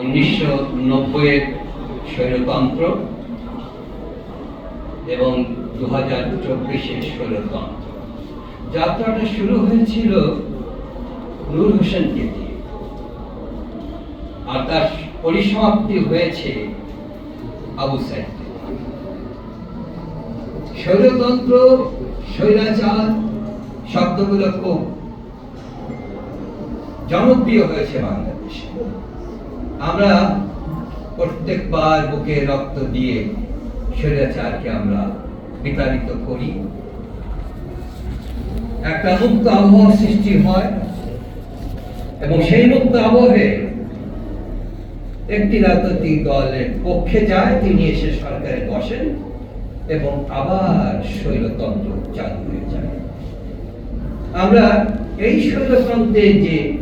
উনিশশো নব্বইয়ের স্বৈরতন্ত্র এবং দু হাজার চব্বিশের স্বৈরতন্ত্র যাত্রাটা শুরু হয়েছিল নূর হোসেনকে দিয়ে। আর তার পরিসমাপ্তি হয়েছে আবু সাইদ স্বৈরতন্ত্র স্বৈরাচার শব্দগুলো খুব জনপ্রিয় হয়েছে বাংলাদেশে। আমরা প্রত্যেকবার বুকে রক্ত দিয়ে স্বৈরাচারকে আমরা বিতাড়িত করি। একটা মুক্ত আবহাওয়া সৃষ্টি হয় এবং সেই মুক্ত আবহে একটি রাজনৈতিক দলের পক্ষে যায়, তিনি এসে সরকারে বসেন এবং আবার শৈলতন্ত্র চালু হয়ে যায়। আমরা এই শৈলতন্ত্রের যে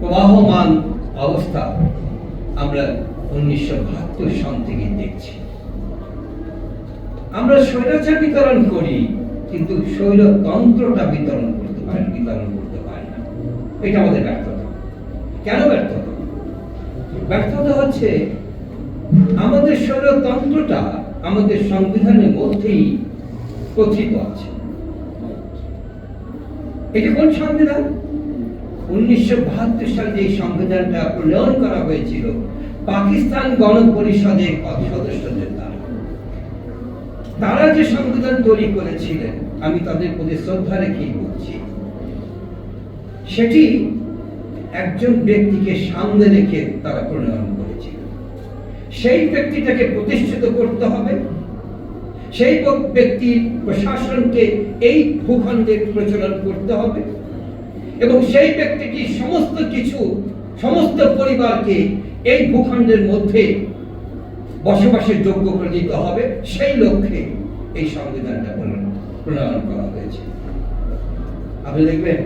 প্রবাহমান অবস্থা আমরা উনিশশো বাহাত্তর সন থেকে দেখছি। আমরা স্বৈরাচার বিতরণ করি, কিন্তু স্বৈরতন্ত্রটা বিতরণ করতে পারি বিতরণ করতে পারি না। এটা আমাদের ব্যর্থতা। কেন ব্যর্থতা? ব্যর্থতা হচ্ছে আমাদের স্বৈরতন্ত্রটা আমাদের সংবিধানের মধ্যেই কথিত আছে। এটা কোন সংবিধান? উনিশশো বাহাত্তর সালে যে সংবিধানটা প্রণয়ন করা হয়েছিল, পাকিস্তান গণপরিষদের সদস্যদের দ্বারা তারা যে সংবিধান তৈরি করেছিলেন, আমি তাদের প্রতি শ্রদ্ধা রেখেই বলছি, সেটি একজন ব্যক্তিকে সামনে রেখে তারা প্রণয়ন করেছিল। সেই ব্যক্তিটাকে প্রতিষ্ঠিত করতে হবে। সেই ব্যক্তির প্রশাসনকে এই ভূখণ্ডে প্রচলন করতে হবে। এবং সেই ব্যক্তিটি সমস্ত কিছু, সমস্ত পরিবারকে এই ভূখণ্ডের মধ্যে বসবাসের যোগ্য করে হবে। সেই লক্ষ্যে এই সংবিধানটা প্রণয়ন করা হয়েছে। আপনি দেখবেন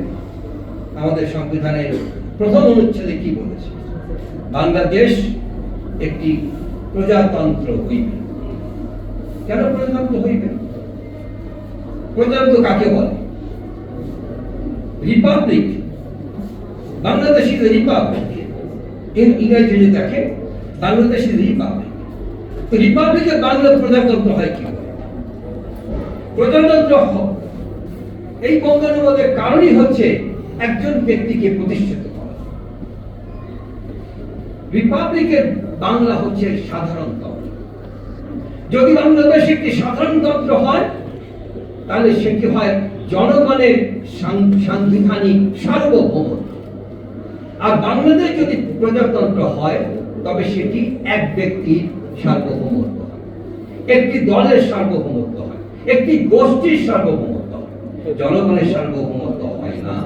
আমাদের সংবিধানের প্রথম অনুচ্ছেদে কি বলেছে? বাংলাদেশ একটি প্রজাতন্ত্র হইবে। কেন প্রজাতন্ত্র হইবে? প্রজাতন্ত্র কাকে বলে? রিপাবলিক বাংলাদেশ ইজ রিপাবলিক ইংরেজি যদি দেখে বাংলাদেশ ইজ রিপাবলিক তো রিপাবলিকের বাংলা প্রজাতন্ত্র হয় কি প্রজাতন্ত্র এই বঙ্গানুবাদের কারণই হচ্ছে একজন ব্যক্তিকে প্রতিষ্ঠিত করা। রিপাবলিকের বাংলা হচ্ছে সাধারণতন্ত্র যদি বাংলাদেশ একটি সাধারণতন্ত্র হয়, তাহলে সেটি হয়? জনগণের সাংবিধানিক সার্বভৌমত্ব। আর বাংলাদেশ যদি প্রজাতন্ত্র হয়, তবে সেটি এক ব্যক্তির সার্বভৌমত্ব একটি দলের সার্বভৌমত্ব হয়, একটি গোষ্ঠীর সার্বভৌমত্ব জনগণের সার্বভৌমত্ব হয় না।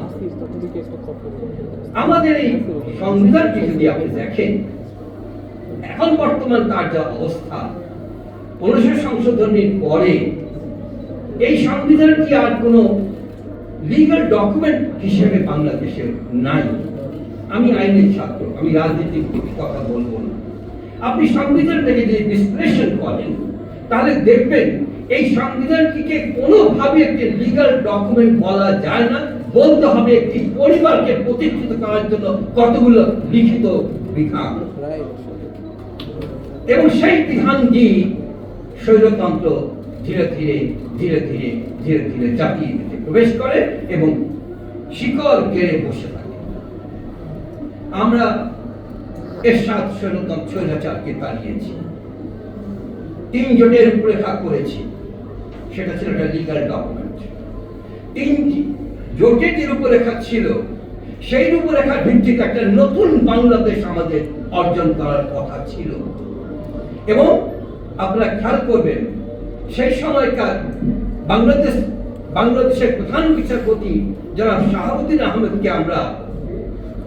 আমাদের এই সংবিধানটি যদি আপনি দেখেন, এখন বর্তমান তার যা অবস্থা অনুষ্ঠ সংশোধনের পরে এই সংবিধানটি আর কোনো লিগাল ডকুমেন্ট হিসেবে বাংলাদেশে নাই? আমি আইনের ছাত্র আমি রাজনীতির কথা বলব না। আপনি সংবিধানটাকে যদি বিশ্লেষণ করেন তাহলে দেখবেন এই সংবিধানটিকে কোনোভাবে একটি লিগাল ডকুমেন্ট বলা যায় না। বলতে হবে একটি পরিবারকে প্রতিষ্ঠিত করার জন্য কতগুলো লিখিত বিধান এবং সেই বিধানটি স্বৈরতন্ত্র ধীরে ধীরে ধীরে ধীরে ধীরে ধীরে জাতির প্রবেশ করে এবং শিকড় গেড়ে বসে থাকে। আমরা এরশাদ স্বৈরতন্ত্র স্বৈরাচারকে তাড়িয়েছি। তিন জোটের রূপরেখা করেছি। সেটা ছিল একটা লিগাল ডকুমেন্ট তিনটি জোটের যে রূপরেখা ছিল। সেই রূপরেখার ভিত্তিতে একটা নতুন বাংলাদেশ আমাদের অর্জন করার কথা ছিল। এবং আপনারা খেয়াল করবেন সেই সময়কার বাংলাদেশ, বাংলাদেশের প্রধান বিচারপতি যারা শাহাবুদ্দিন আহমেদকে আমরা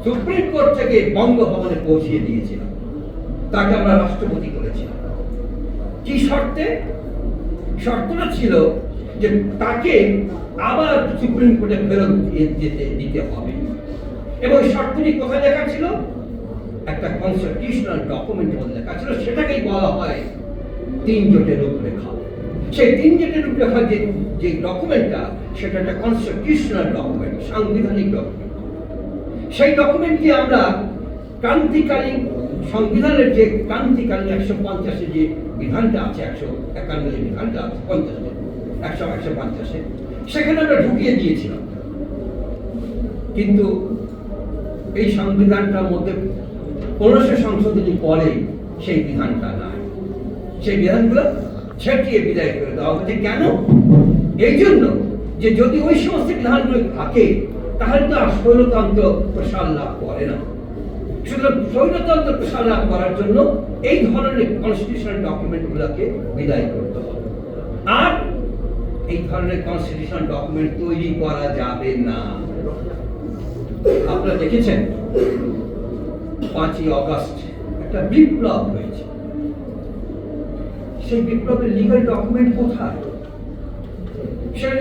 সুপ্রিম কোর্ট থেকে বঙ্গভবনে পৌঁছিয়ে দিয়েছিলাম। তাকে আমরা রাষ্ট্রপতি করেছিলাম। কি শর্তে? শর্তটা ছিল যে তাকে আবার সুপ্রিম কোর্টে ফেরত যেতে, দিতে হবে। এবং শর্তটি কোথায় লেখা ছিল? একটা কনস্টিটিউশনাল ডকুমেন্ট মধ্যে লেখা ছিল। সেটাকেই বলা হয় তিন জোটের রূপরেখা। সেই তিন জোটের রূপরেখা যে যে ডকুমেন্টটা সেটা একটা কনস্টিটিউশনাল ডকুমেন্ট সাংবিধানিক ডকুমেন্ট সেই ডকুমেন্টটি আমরা ক্রান্তিকালীন সংবিধানের যে ক্রান্তিকালীন একশো পঞ্চাশে যে বিধানটা আছে, একশো একান্ন যে বিধানটা আছে পঞ্চাশে, একশো একশো পঞ্চাশে, সেখানে আমরা ঢুকিয়ে দিয়েছিলাম। কিন্তু এই সংবিধানটার মধ্যে পনেরোশো সংশোধনী পরে সেই বিধানটা নাই। সেই বিধানগুলো ছেটিয়ে বিদায় করে দেওয়া হচ্ছে কেন? এই জন্য যে যদি ওই সমস্ত বিধানগুলো থাকে, তাহলে তো আর স্বৈরতন্ত্র প্রসার লাভ করে না। সুতরাং প্রসার লাভ করার জন্য এই ধরনের কনস্টিটিউশনাল বিদায় করতে হবে। আর এই ধরনের ডকুমেন্ট তৈরি করা যাবে না। আপনারা দেখেছেন, পাঁচই অগস্ট একটা বিপ্লব হয়েছে। সেই বিপ্লবের লিগাল ডকুমেন্ট কোথায়? সেই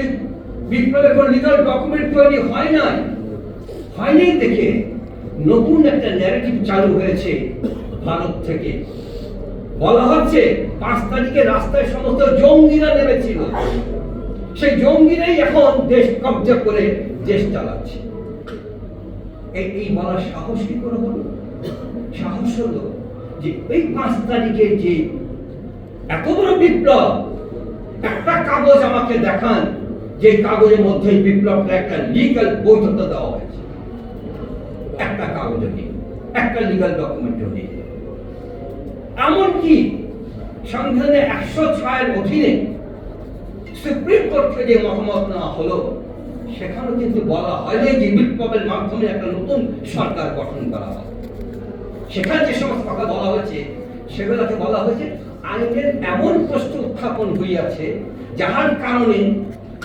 বিপ্লবের কোন লিগাল ডকুমেন্ট তৈরি হয় নাই। হয়নি দেখে নতুন একটা ন্যারেটিভ চালু হয়েছে ভারত থেকে। বলা হচ্ছে পাঁচ তারিখে রাস্তায় সমস্ত জঙ্গিরা নেমেছিল। সেই জঙ্গিরাই এখন দেশ কবজা করে দেশ চালাচ্ছে। এই বলার সাহস করে হলো? সাহস হলো যে এই পাঁচ তারিখে যে এত বড় বিপ্লব। একটা কাগজ আমাকে দেখান, যে কাগজের মধ্যে বিপ্লবটা একটা লিগাল বৈধতা দেওয়া হয়েছে। একটা কাগজ নেই, একটা লিগাল ডকুমেন্ট নেই। এমনকি সংবিধানের একশো ছয়ের অধীনে সুপ্রিম কোর্ট থেকে যে মতামত নেওয়া হলো, সেখানেও কিন্তু বলা হয়নি যে বিপ্লবের মাধ্যমে একটা নতুন সরকার গঠন করা হবে। সেখানে যে সমস্ত কথা বলা হয়েছে, সেগুলোকে বলা হয়েছে আইনের এমন প্রশ্ন উত্থাপন হইয়াছে, যাহার কারণে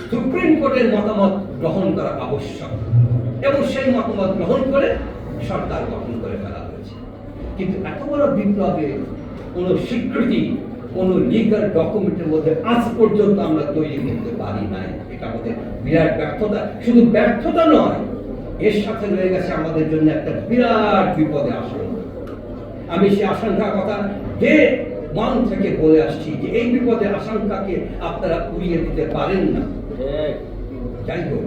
সুপ্রিম কোর্টের মতামত গ্রহণ করা আবশ্যক এবং সেই মতামত গ্রহণ করে সরকার গঠন করে ফেলা হয়েছে। কিন্তু এত বড় বিপ্লবে কোনো স্বীকৃতি, কোনো লিগাল ডকুমেন্টের মধ্যে আজ পর্যন্ত আমরা তৈরি করতে পারি নাই। এটা আমাদের বিরাট ব্যর্থতা। শুধু ব্যর্থতা নয়, এর সাথে রয়ে গেছে আমাদের জন্য একটা বিরাট বিপদে আশঙ্কা। আমি সে আশঙ্কার কথা যে মন থেকে বলে আসছি যে এই বিপদের আশঙ্কাকে আপনারা উড়িয়ে দিতে পারেন না। যাই হোক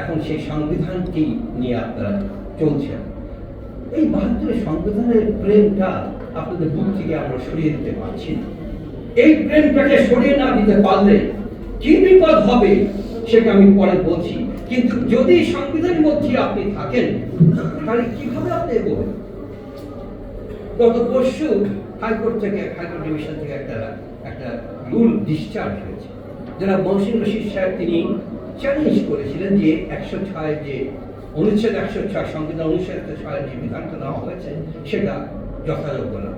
এখন সেই সংবিধানটি নিয়ে আপনারা চলছেন। এই বাহাত্তরের সংবিধানের প্রেমটা আপনাদের বুক থেকে আমরা সরিয়ে দিতে পারছি না। এই প্রেমটাকে সরিয়ে না দিতে পারলে কি বিপদ হবে সেটা আমি পরে বলছি। কিন্তু যদি সংবিধানের মধ্যে আপনি থাকেন তাহলে কীভাবে আপনি এগোবেন? গত পরশু হাইকোর্ট থেকে, হাইকোর্ট ডিভিশন থেকে একটা একটা রুল ডিসচার্জ হয়েছে। যারা মহসিন রশিদ সাহেব তিনি চ্যালেঞ্জ করেছিলেন যে একশো ছয় যে অনুচ্ছেদ একশো ছয়, সংবিধান অনুচ্ছেদ ছয়ের যে বিধানটা দেওয়া হয়েছে, সেটা যথাযোগ্য না।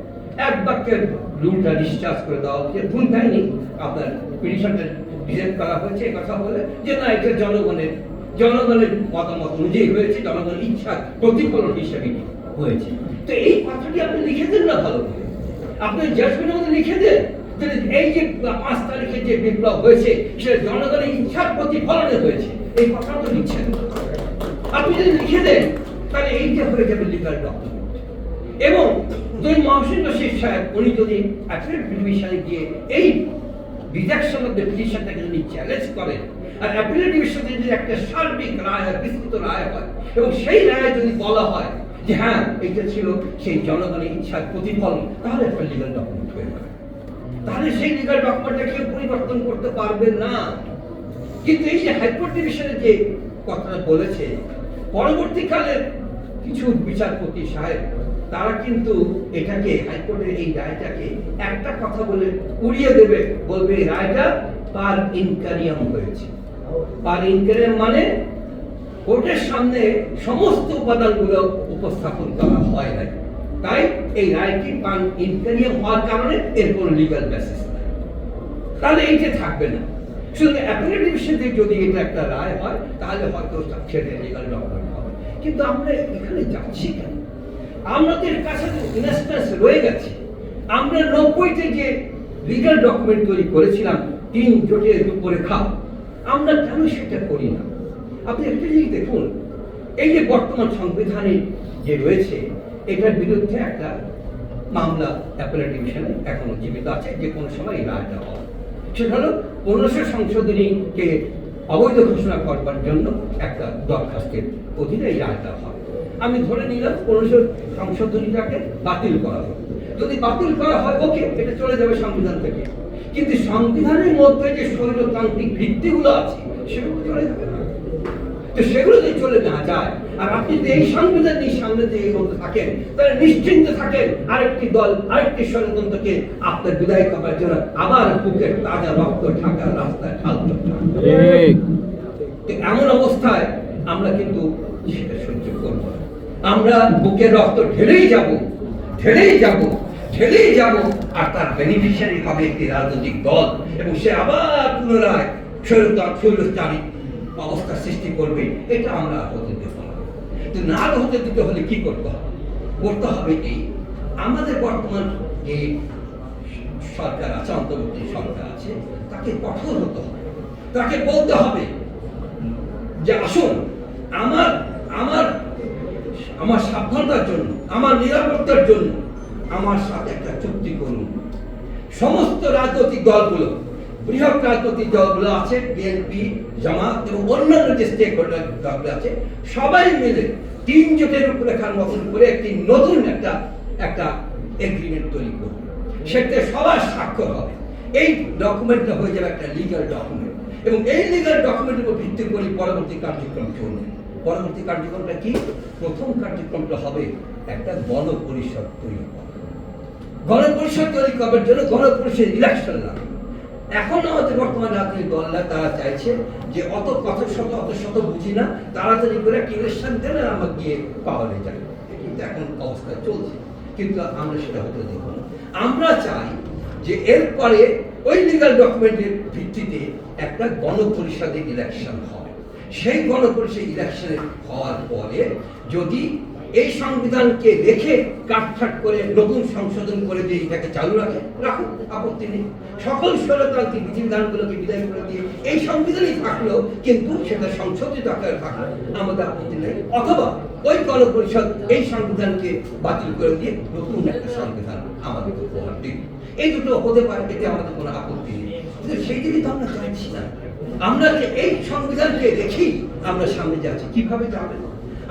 এক বাক্যের রুলটা ডিসচার্জ করে দেওয়া হচ্ছে ভুল দেয়নি আপনার পিটিশনটা রিজেক্ট করা হয়েছে, এই কথা বলে যে না, এটা জনগণের জনগণের মতামত অনুযায়ী হয়েছে, জনগণের ইচ্ছা প্রতিফলন হিসেবে হয়েছে। তো এই কথাটি আপনি লিখে দেন না ভালো করে? আপনি জাজমেন্টের মধ্যে লিখে দেন। এই যে পাঁচ তারিখে যে বিপ্লব হয়েছে, সেটা জনগণের ইচ্ছার প্রতিফলনে হয়েছে। এই কথা তো লিখছেন। আপনি যদি লিখে দেন, তাহলে হয়ে যাবে লিগাল ডকুমেন্ট এবং যদি মহসিন রশিদ সাহেব, উনি যদি অ্যাপিলেট গিয়ে এই রিজেকশন অফ পিটিশনটাকে যদি চ্যালেঞ্জ করেন, আর অ্যাপিলেট ডিভিশনে যদি একটা সার্বিক রায় হয় বিস্তৃত রায় হয়, এবং সেই রায় যদি বলা হয় যে হ্যাঁ এটা ছিল সেই জনগণের ইচ্ছার প্রতিফলন তাহলে একটা লিগাল ডকুমেন্ট হয়ে যাবে। তাহলে সেই লিগাল ডকুমেন্টটা কেউ পরিবর্তন করতে পারবে না। কিন্তু এই যে হাইকোর্ট ডিভিশনে যে কথাটা বলেছে, পরবর্তীকালে কিছু বিচারপতি সাহেব, তারা কিন্তু এটাকে, হাইকোর্টের এই রায়টাকে একটা কথা বলে উড়িয়ে দেবে, বলবে রায়টা পার ইনকারিয়াম হয়েছে। পার ইনকারিয়াম মানে কোর্টের সামনে সমস্ত উপাদানগুলো উপস্থাপন করা হয় নাই। তাই এই রায়টি পান ইনকারিয়াম হওয়ার কারণে এর কোনো লিগাল বেসিস নাই। তাহলে এইটা থাকবে না। শুধু অ্যাপিলেট ডিভিশন যদি এটা একটা রায় হয়, তাহলে হয়তো সেটা লিগাল ডকুমেন্ট হবে। কিন্তু আমরা এখানে যাচ্ছি কেন? আমাদের কাছে তো ইনস্ট্যান্স রয়ে গেছে। আমরা নব্বইতে যে লিগাল ডকুমেন্ট তৈরি করেছিলাম, তিন জোটের উপরে খাও আমরা কেন সেটা করি না? আপনি একটা দেখুন, এই যে বর্তমান সংবিধানে যে রয়েছে, এটার বিরুদ্ধে একটা মামলা অ্যাপেলেট ডিভিশনে এখনও জীবিত আছে, যে কোনো সময় রায়টা হবে সেটা হলো পনেরোশো সংশোধনীকে অবৈধ ঘোষণা করবার জন্য একটা দরখাস্তের অধীনে এই রায়টা হবে আমি ধরে নিলাম অনুষ্ঠ সংশোধনীটাকে বাতিল করা হবে যদি বাতিল করা হয়, ওকে, এটা চলে যাবে সংবিধান থেকে। কিন্তু সংবিধানের মধ্যে যে স্বৈরতান্ত্রিক ভিত্তিগুলো আছে, সেগুলো চলে যাবে। তো সেগুলো যদি চলে না যায়। আর আপনি যদি এই সংবিধান নিয়ে সামনে দিয়ে এগোতে থাকেন তাহলে নিশ্চিন্ত থাকেন আরেকটি দল আরেকটি ষড়যন্ত্রকে আপনার বিদায় করার জন্য আবার বুকের তাজা রক্ত ঢাকা রাস্তায় এমন অবস্থায় আমরা কিন্তু সেটা সহ্য করব আমরা বুকের রক্ত ঢেলেই যাব ঢেলেই যাব ঢেলেই যাব আর তার বেনিফিশিয়ারি হবে একটি রাজনৈতিক দল। এবং সে আবার পুনরায় অবস্থা সৃষ্টি করবে, এটা আমরা হতে দেব না। তো না হতে দিতে হলে কি করতে হবে? করতে হবে এই আমাদের বর্তমান যে সরকার আছে, অন্তর্বর্তী সরকার আছে, তাকে কঠোর হতে হবে। তাকে বলতে হবে যে, আসুন, আমার আমার আমার সাবধানতার জন্য, আমার নিরাপত্তার জন্য আমার সাথে একটা চুক্তি করুন। সমস্ত রাজনৈতিক দলগুলো বৃহৎ রাজনৈতিক দলগুলো আছে বিএনপি জামাত এবং অন্যান্য যে স্টেক হোল্ডার দলগুলো আছে, সবাই মিলে তিন জোটের করে একটি নতুন একটা একটা এগ্রিমেন্ট তৈরি করবে। সবার স্বাক্ষর হবে। এই ডকুমেন্টটা হয়ে যাবে একটা লিগাল ডকুমেন্ট এবং এই লিগাল ডকুমেন্টের উপর ভিত্তি করে পরবর্তী কার্যক্রম চলবে। পরবর্তী কার্যক্রমটা কি? প্রথম কার্যক্রমটা হবে একটা গণপরিষদ তৈরি করা। গণপরিষদ তৈরি করার জন্য গণপরিষদ ইলেকশন লাগবে। এখন দলরা তারা চাইছে যে অত কথা শত, অত শত বুঝি না, তাড়াতাড়ি করে একটা ইলেকশন গিয়ে কিন্তু এখন অবস্থা চলছে। কিন্তু আমরা সেটা হতে না। আমরা চাই যে এরপরে ওই লিগাল ডকুমেন্টের ভিত্তিতে একটা গণপরিষদের ইলেকশন হবে সেই গণপরিষদ ইলেকশনে হওয়ার পরে যদি এই সংবিধানকে দেখে কাটছাট করে নতুন সংশোধন করে দিয়ে এটাকে চালু রাখে রাখুন আপত্তি নেই। সকল স্বরতান্ত্রিক বিধিবিধানগুলোকে বিদায় করে দিয়ে এই সংবিধানই থাকল কিন্তু সেটা সংশোধিত আকারে থাকল। আমাদের আপত্তি নেই অথবা ওই গণপরিষদ এই সংবিধানকে বাতিল করে দিয়ে নতুন একটা সংবিধান আমাদের উপহার দিন এই দুটো হতে পারে, এতে আমাদের কোনো আপত্তি নেই। কিন্তু সেই দিকে তো আমরা চাইছি না। আমরা যে এই সংবিধানকে দেখি আমরা সামনে যাচ্ছি, কীভাবে যাবেন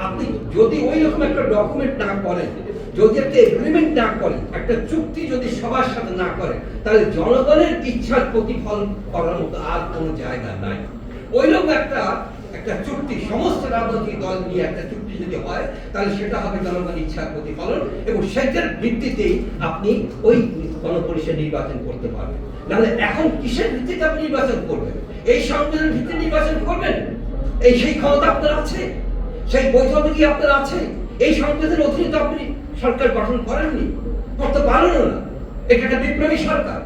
আপনি যদি ওই রকম একটা ডকুমেন্ট না করেন যদি একটা এগ্রিমেন্ট না করেন একটা চুক্তি যদি সবার সাথে না করে, তাহলে জনগণের ইচ্ছার প্রতিফলন করার মতো আর কোনো জায়গা নাই। ওই রকম একটা একটা চুক্তি, সমস্ত রাজনৈতিক দল নিয়ে একটা চুক্তি যদি হয়, তাহলে সেটা হবে জনগণের ইচ্ছার প্রতিফলন এবং সেটার ভিত্তিতেই আপনি ওই গণপরিষদ নির্বাচন করতে পারবেন। নাহলে এখন কিসের ভিত্তিতে আপনি নির্বাচন করবেন? এই সংবিধানের ভিত্তিতে নির্বাচন করবেন? এই সেই ক্ষমতা আপনার আছে? সেই বৈধতা কি আপনার আছে? এই সংবিধানের অধীনে তো আপনি সরকার গঠন করেননি, করতে পারেন না। এটা একটা বিপ্লবী সরকার,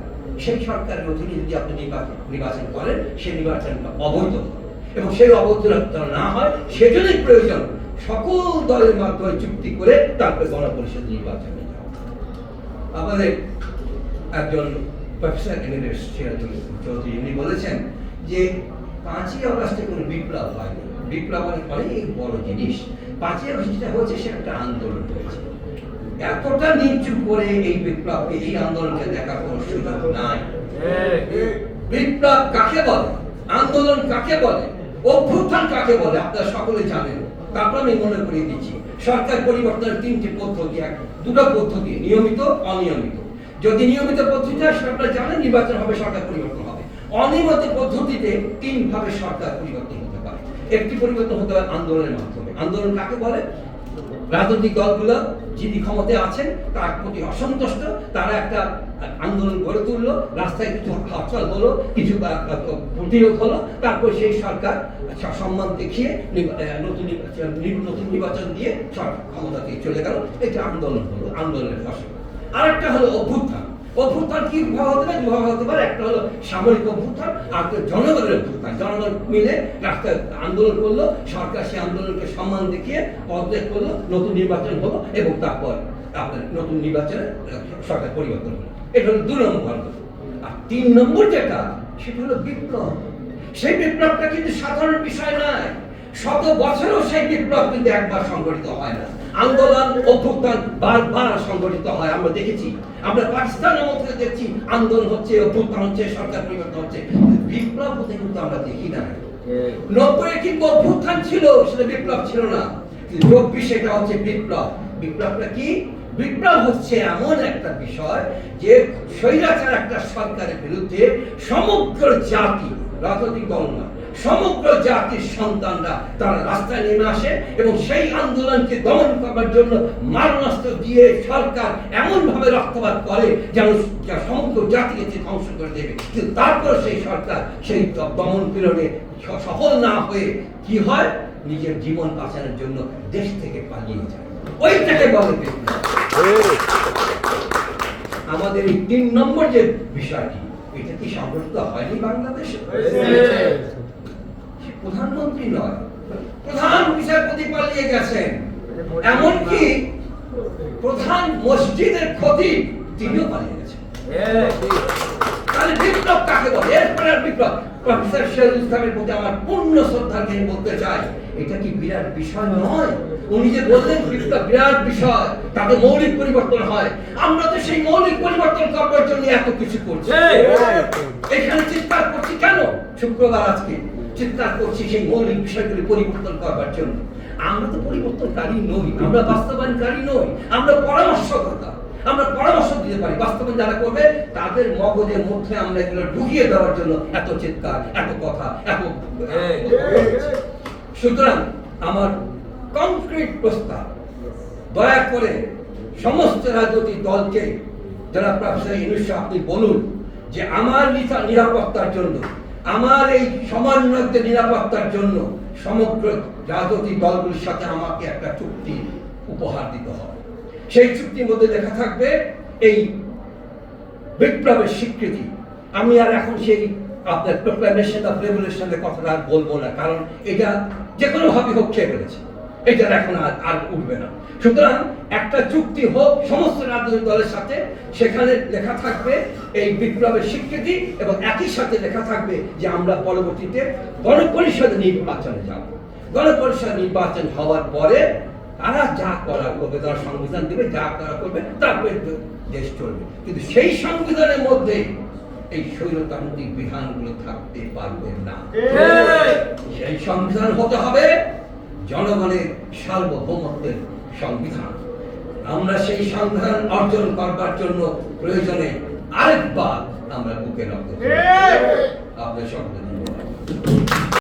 সেই সরকারের অধীনে যদি আপনি নির্বাচন নির্বাচন করেন সেই নির্বাচনটা অবৈধ। এবং সেই অবৈধ না হয় সেজন্যই প্রয়োজন, সকল দলের মাধ্যমে চুক্তি করে তারপরে গণপরিষদ নির্বাচনে আমাদের একজন প্রফেসর চৌধুরী, উনি বলেছেন যে পাঁচই আগস্টে কোনো বিপ্লব হয়নি। বিপ্লব অনেক বড় জিনিস। পাঁচই আগস্ট হয়েছে সে একটা আন্দোলন হয়েছে। এতটা নিচু করে এই বিপ্লবকে এই আন্দোলনকে দেখার কোনো সুযোগ নাই। বিপ্লব কাকে বলে? আন্দোলন কাকে বলে? অভ্যুত্থান কাকে বলে? আপনারা সকলে জানেন। তারপর আমি মনে করিয়ে দিচ্ছি, সরকার পরিবর্তনের তিনটি পদ্ধতি এক, দুটো পদ্ধতি, নিয়মিত, অনিয়মিত। যদি নিয়মিত পদ্ধতি হয় আপনারা জানেন, নির্বাচন হবে, সরকার পরিবর্তন হবে। অনিয়মিত পদ্ধতিতে তিন ভাবে সরকার পরিবর্তন হতে পারে। একটি পরিবর্তন হতে পারে আন্দোলনের মাধ্যমে। আন্দোলন কাকে বলে? রাজনৈতিক দলগুলো যিনি ক্ষমতায় আছেন, তার প্রতি অসন্তুষ্ট, তারা একটা আন্দোলন গড়ে তুললো, রাস্তায় কিছু হরতাল হলো, কিছু প্রতিরোধ হলো, তারপর সেই সরকার সম্মান দেখিয়ে নতুন নতুন নির্বাচন দিয়ে সরকার ক্ষমতা চলে গেল। এটা আন্দোলন হলো, আন্দোলনের ফসল আরেকটা হলো অভ্যুত্থান। অভ্যুত্থান কি হতে পারে? দুভাবে হতে পারে। একটা হলো সামরিক অভ্যুত্থান, আর জনগণের অভ্যুত্থান। জনগণ মিলে রাস্তায় আন্দোলন করল, সরকার সেই আন্দোলনকে সম্মান দেখিয়ে পদত্যাগ করল, নতুন নির্বাচন হলো এবং তারপর আপনার নতুন নির্বাচনে সরকার পরিবর্তন হলো। এটা হলো দু নম্বর আর তিন নম্বর যেটা, সেটা হলো বিপ্লব। সেই বিপ্লবটা কিন্তু সাধারণ বিষয় নয়। শত বছরেও সেই বিপ্লব কিন্তু একবার সংগঠিত হয় না। আন্দোলন, অভ্যুত্থান বারবার সংগঠিত হয়, আমরা দেখেছি। আমরা পাকিস্তানের মধ্যে দেখছি, আন্দোলন হচ্ছে, অভ্যুত্থান হচ্ছে, সরকার পরিবর্তন হচ্ছে। বিপ্লব হতে কিন্তু আমরা দেখি না। নব্বই কিন্তু অভ্যুত্থান ছিল, সেটা বিপ্লব ছিল না। চব্বিশ এটা হচ্ছে বিপ্লব। বিপ্লবটা কি? বিপ্লব হচ্ছে এমন একটা বিষয় যে স্বৈরাচার একটা সরকারের বিরুদ্ধে সমগ্র জাতি, রাজনৈতিক দল না সমগ্র জাতির সন্তানরা তারা রাস্তায় নেমে আসে এবং সেই আন্দোলনকে দমন করবার জন্য মারণাস্ত্র দিয়ে সরকার এমন ভাবে রক্তপাত করে যেন সমগ্র জাতিকে যে ধ্বংস করে দেবে। কিন্তু তারপর সেই সরকার সেই দমন পীড়নে সফল না হয়ে কি হয়? নিজের জীবন বাঁচানোর জন্য দেশ থেকে পালিয়ে যায়। ওইটাকে বলে আমাদের এই তিন নম্বর যে বিষয়টি, এটা কি সংগঠিত হয়নি বাংলাদেশে? প্রধানমন্ত্রী নয় প্রধান বিচারপতি পালিয়ে গেছেন? এমনকি প্রধান মসজিদের ক্ষতি তিনিও পালিয়ে গেছেন। তাহলে বিপ্লব কাকে বলে? এরপরে বিপ্লব। প্রফেসর শেরুল ইসলামের প্রতি আমার পূর্ণ শ্রদ্ধা নিয়ে বলতে চাই। এটা কি বিরাট বিষয় নয়? উনি যে বললেন বিপ্লব বিরাট বিষয় তাতে মৌলিক পরিবর্তন হয়। আমরা তো সেই মৌলিক পরিবর্তন করবার জন্য এত কিছু করছি। এখানে চিৎকার করছি কেন? শুক্রবার আজকে। চিৎকার করছি, সেই মৌলিক বিষয়গুলি পরিবর্তন করবার জন্য। আমরা তো পরিবর্তনকারী নই, আমরা বাস্তবায়নকারী নই, আমরা পরামর্শকতা আমরা পরামর্শ দিতে পারি, বাস্তবায়ন যারা করবে, তাদের মগজের মধ্যে আমরা এগুলো ঢুকিয়ে দেওয়ার জন্য এত চিৎকার, এত কথা, এত সুতরাং আমার কংক্রিট প্রস্তাব, দয়া করে সমস্ত রাজনৈতিক দলকে যারা প্রফেসর ইনুস আপনি বলুন যে আমার নিরা- নিরাপত্তার জন্য আমার এই সমন্বয়কদের নিরাপত্তার জন্য সমগ্র রাজনৈতিক দলগুলির সাথে আমাকে একটা চুক্তি উপহার দিতে হবে। সেই চুক্তির মধ্যে লেখা থাকবে, এই বিপ্লবের স্বীকৃতি। আমি আর এখন সেই আপনার প্রোক্লামেশন অফ রেভলিউশনের কথাটা আর বলব না, কারণ এটা যে কোনো ভাবে হোক খেয়ে ফেলেছে এটার এখন আর আর উঠবে না। সুতরাং একটা চুক্তি হোক সমস্ত রাজনৈতিক দলের সাথে সেখানে লেখা থাকবে এই বিপ্লবের স্বীকৃতি এবং একই সাথে লেখা থাকবে যে আমরা পরবর্তীতে গণপরিষদ নির্বাচনে যাব। গণপরিষদ নির্বাচন হওয়ার পরে তারা যা করা করবে তারা সংবিধান দেবে যা করা করবে তারপরে দেশ চলবে। কিন্তু সেই সংবিধানের মধ্যে এই স্বৈরতান্ত্রিক বিধানগুলো থাকতে পারবে না। সেই সংবিধান হতে হবে জনগণের সার্বভৌমত্বের সংবিধান। আমরা সেই সংবিধান অর্জন করবার জন্য প্রয়োজনে আরেকবার আমরা বুকে রক্ত। আপনার সকলে ধন্যবাদ।